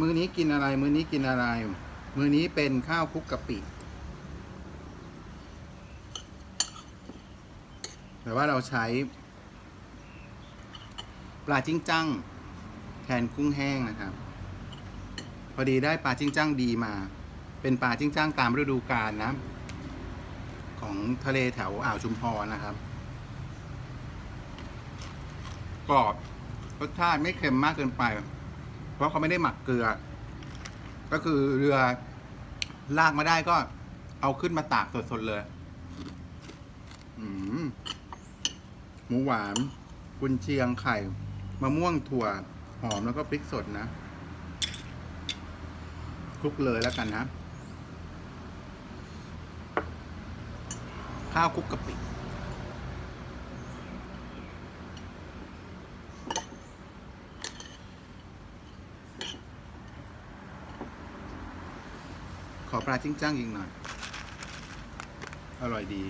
มื้อนี้กินอะไร มื้อนี้กินอะไร มื้อนี้เป็นข้าวคลุกกะปิ แต่ว่าเราใช้ ปลาจิ้งจั้งแทนกุ้งแห้งนะครับ พอดีได้ปลาจิ้งจั้งดีมา เป็นปลาจิ้งจั้งตามฤดูกาลนะ ของทะเลแถวอ่าวชุมพรนะครับ กรอบรสชาติไม่เค็มมากเกินไป ราะเขาไม่ได้หมักเกลือ ก็คือเรือลากมาได้ก็เอาขึ้นมาตากสดๆเลยหมูหวานกุนเชียงไข่ มะม่วงถั่ว หอมแล้วก็พริกสดนะคลุกเลยแล้วกันนะ ข้าวคลุกกะปิ ขอปลาจิ้งจ้างอีกหน่อย อร่อยดี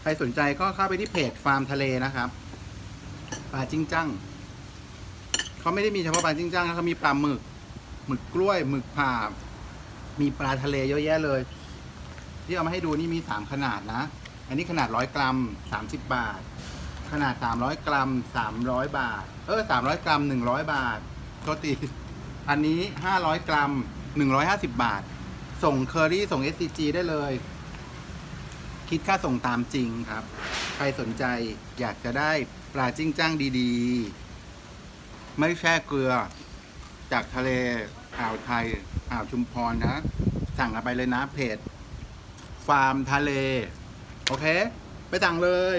ใครสนใจก็เข้าไปที่เพจฟาร์มทะเลนะครับ ปลาจิ้งจ้างเขาไม่ได้มีเฉพาะปลาจิ้งจ้างนะเขามีปลาหมึก หมึกกล้วย หมึกผ่า มีปลาทะเลเยอะแยะเลย ที่เอามาให้ดูนี่มีสามขนาดนะ อันนี้ขนาดร้อยกรัมสามสิบบาท ขนาดสามร้อยกรัมสามร้อยบาท เออสามร้อยกรัมหนึ่งร้อยบาท โทษทีอันนี้ห้าร้อยกรัมหนึ่งร้อยห้าสิบบาท ส่งเคอรี่ส่ง SCG ได้เลย คิดค่าส่งตามจริงครับ ใครสนใจอยากจะได้ปลาจิ้งจ้างดีๆ ไม่แช่เกลือ จากทะเลอ่าวไทยอ่าวชุมพรนะ สั่งกันไปเลยนะเพจ ฟาร์มทะเล โอเค ไปสั่งเลย